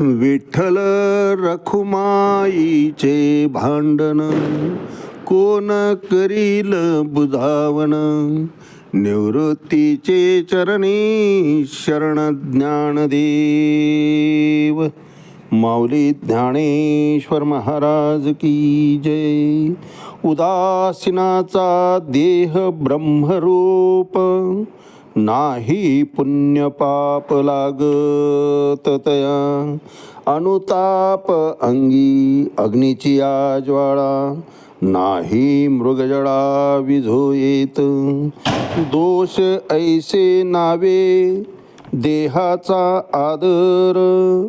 विठ्ठल रखुमाईचे भांडण कोण करील बुधावन? निवृत्तीचे चरणी शरण ज्ञानदेव। माऊली ज्ञानेश्वर महाराज की जय। उदासीनाचा देह ब्रह्मरूप। नाही पुण्य पाप लागत तया. अनुताप अंगी अग्नीची आज्वाळा. नाही मृगजळा विझो येत. दोष ऐसे नावे देहाचा आदर.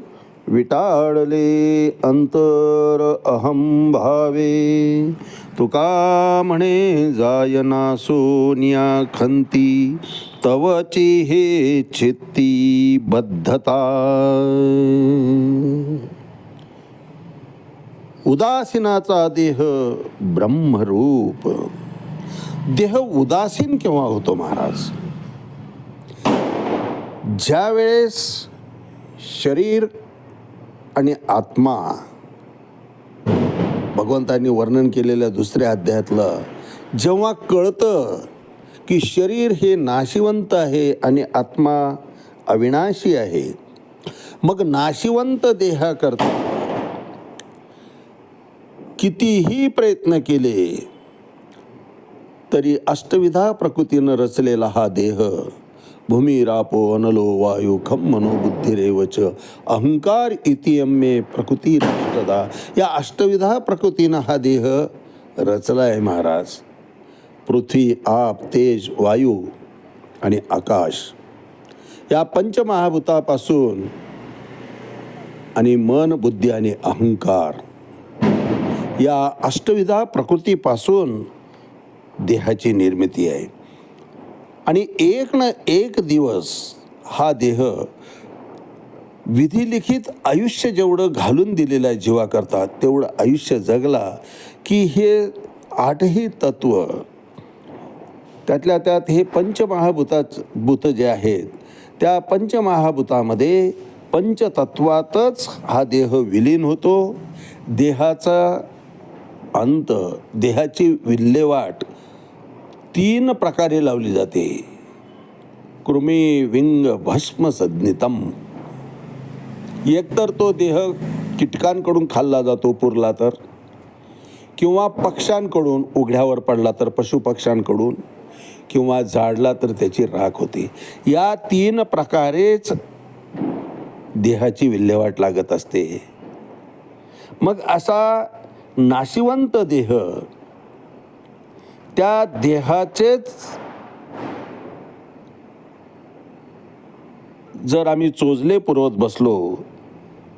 विटाळले अंतर अहम भावे. तुका म्हणे जायना सोनिया खंती तवची हे चित्ती बद्धता. उदासीनाचा देह ब्रह्मरूप. देह उदासीन केव्हा होतो महाराज? ज्या वेळेस शरीर आणि आत्मा भगवंतांनी वर्णन केलेल्या दुसऱ्या अध्यायातलं जेव्हा कळतं की शरीर हे नाशिवंत आहे आणि आत्मा अविनाशी आहे मग नाशिवंत देहाकरता कितीही प्रयत्न केले तरी अष्टविधा प्रकृतीनं रचलेला हा देह भूमिरापो अनलो वायू खम मनोबुद्धिरेवच अहंकार इतियम्मे प्रकृती राष्ट्रदा। या अष्टविधा प्रकृतीनं हा देह रचला आहे महाराज। पृथ्वी आप तेज वायू आणि आकाश या पंचमहाभूतापासून आणि मन बुद्धी आणि अहंकार या अष्टविधा प्रकृतीपासून देहाची निर्मिती आहे. आणि एक ना एक दिवस हा देह विधिलिखित आयुष्य जेवढं घालून दिलेलं आहे जीवाकरता तेवढं आयुष्य जगला की हे आठही तत्व त्यातल्या त्यात हे पंचमहाभूताच भूत जे आहेत त्या पंचमहाभूतामध्ये पंचतत्वातच हा देह विलीन होतो. देहाचा अंत देहाची विल्हेवाट तीन प्रकारे लावली जाते. कृमी विंग भस्म संज्ञितम. एकतर तो देह कीटकांकडून खाल्ला जातो पुरला तर किंवा पक्ष्यांकडून उघड्यावर पडला तर पशुपक्ष्यांकडून किंवा जाडला तर त्याची राख होते. या तीन प्रकारेच देहाची विल्हेवाट लागत असते. मग असा नाशिवंत देह त्या देहाचेच जर आम्ही चोजले पुरवत बसलो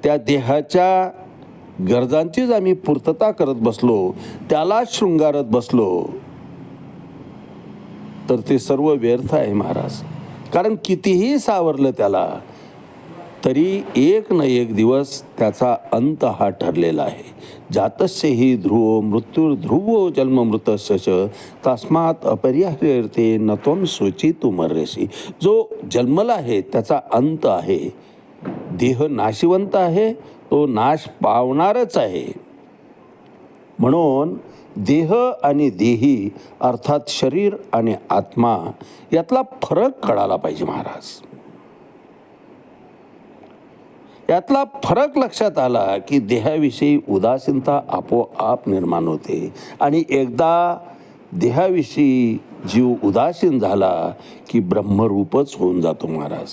त्या देहाच्या गरजांचीच आम्ही पूर्तता करत बसलो त्यालाच शृंगारत बसलो तर ते सर्व व्यर्थ आहे महाराज. कारण कितीही सावरलं त्याला तरी एक न एक दिवस त्याचा अंत हा ठरलेला आहे. जातस्य ही ध्रुव मृत्यू ध्रुवो जन्म मृतस्य तस्मात अपरिहार्यते त्वम सोची तू मर्यसी. जो जन्मला आहे त्याचा अंत आहे. देह नाशिवंत आहे तो नाश पावणारच आहे. म्हणून देह आणि देही अर्थात शरीर आणि आत्मा यातला फरक कळाला पाहिजे महाराज. यातला फरक लक्षात आला की देहाविषयी उदासीनता आपोआप निर्माण होते. आणि एकदा देहाविषयी जीव उदासीन झाला की ब्रह्मरूपच होऊन जातो महाराज.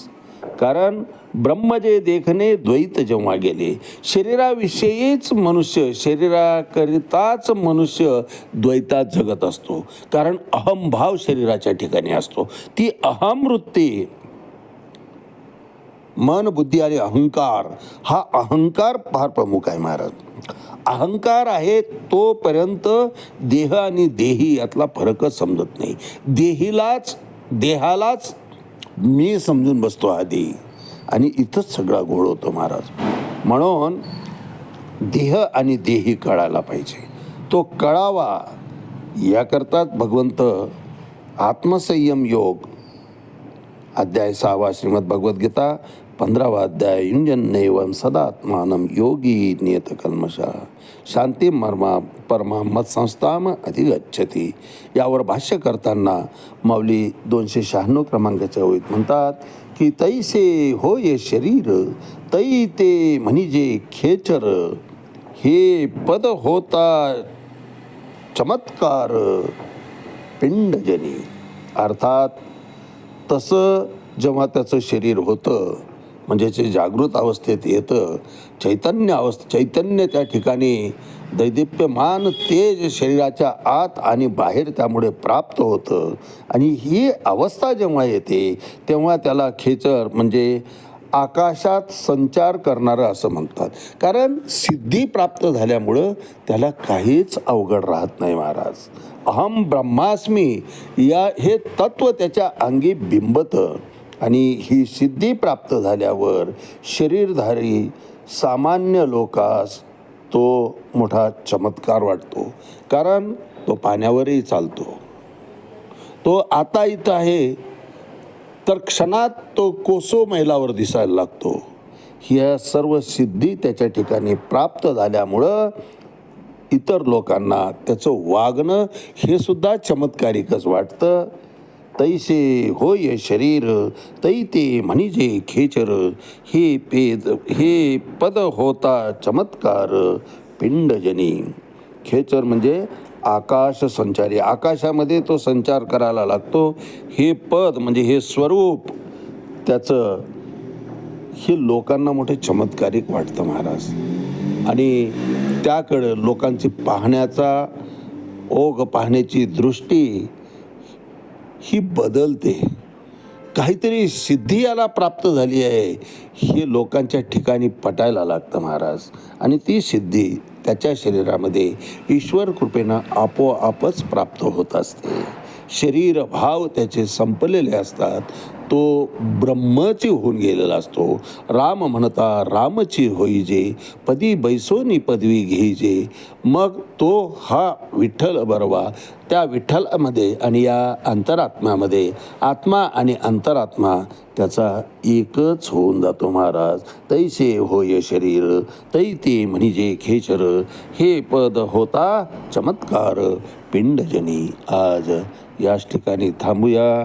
कारण ब्रह्म जे देखणे द्वैत जेव्हा गेले शरीराविषयीच मनुष्य शरीराकरिताच मनुष्य द्वैतात जगत असतो. कारण अहमभाव शरीराच्या ठिकाणी असतो. ती अहमवृत्ती मन बुद्धी आणि अहंकार हा अहंकार फार प्रमुख आहे महाराज. अहंकार आहे तोपर्यंत देह आणि देही यातला फरकच समजत नाही. देहीलाच देहालाच मी समजून बसतो आधी. आणि इथंच सगळा घोळ होतो महाराज. म्हणून देह आणि देही कळायला पाहिजे. तो कळावा याकरताच भगवंत आत्मसंयम योग अध्याय सहावा श्रीमद भगवद्गीता पंधरावा अध्याय युंजन्यवम सदात्मानम योगी नियतकल्मशा शांती मर्मा परमा मत्संस्थाम अधिगच्छती। यावर भाष्य करताना माऊली दोनशे शहाण्णव क्रमांकाच्या ओळीत म्हणतात की तैसे होय ये शरीर तै ते म्हणजे खेचर हे पद होता चमत्कार पिंडजनी। अर्थात तसं जेव्हा त्याचं शरीर होतं म्हणजे जे जागृत अवस्थेत येतं चैतन्य अवस्थ चैतन्य त्या ठिकाणी दैदिप्यमान तेज शरीराच्या आत आणि बाहेर त्यामुळे प्राप्त होतं. आणि ही अवस्था जेव्हा येते तेव्हा त्याला खेचर म्हणजे आकाशात संचार करणारं असं म्हणतात. कारण सिद्धी प्राप्त झाल्यामुळं त्याला काहीच अवघड राहत नाही महाराज. अहम ब्रह्मास्मी या हे तत्व त्याच्या अंगी बिंबतं. आणि ही सिद्धी प्राप्त झाल्यावर शरीरधारी सामान्य लोकास तो मोठा चमत्कार वाटतो. कारण तो पाण्यावरही चालतो. तो आता इथं आहे तर क्षणात तो कोसो मैलावर दिसायला लागतो. ह्या सर्व सिद्धी त्याच्या ठिकाणी प्राप्त झाल्यामुळं इतर लोकांना त्याचं वागणं हे सुद्धा चमत्कारिकच वाटतं. तैसे होय शरीर तै ते म्हणजे खेचर हे पेद हे पद होता चमत्कार पिंडजनी. खेचर म्हणजे आकाश संचारी आकाशामध्ये तो संचार करायला लागतो. हे पद म्हणजे हे स्वरूप त्याचं हे लोकांना मोठे चमत्कारिक वाटतं महाराज. आणि त्याकडं लोकांची पाहण्याचा ओघ पाहण्याची दृष्टी ही बदलते. काहीतरी सिद्धी याला प्राप्त झाली आहे. हे लोकांच्या ठिकाणी पटायला लागतं महाराज. आणि ती सिद्धी त्याच्या शरीरामध्ये ईश्वर कृपेनं आपोआपच प्राप्त होत असते. शरीर भाव त्याचे संपलेले असतात. तो ब्रह्मची होऊन गेलेला असतो. राम म्हणता रामची होईजे पदी बैसोनी पदवी घेईजे मग तो हा विठ्ठल बरवा त्या विठ्ठलामध्ये आणि या अंतरात्म्यामध्ये आत्मा आणि अंतरात्मा त्याचा एकच होऊन जातो महाराज. तैसे होय शरीर तै ते म्हणजे खेचर. हे पद होता चमत्कार पिंडजनी आज. याच ठिकाणी थांबूया.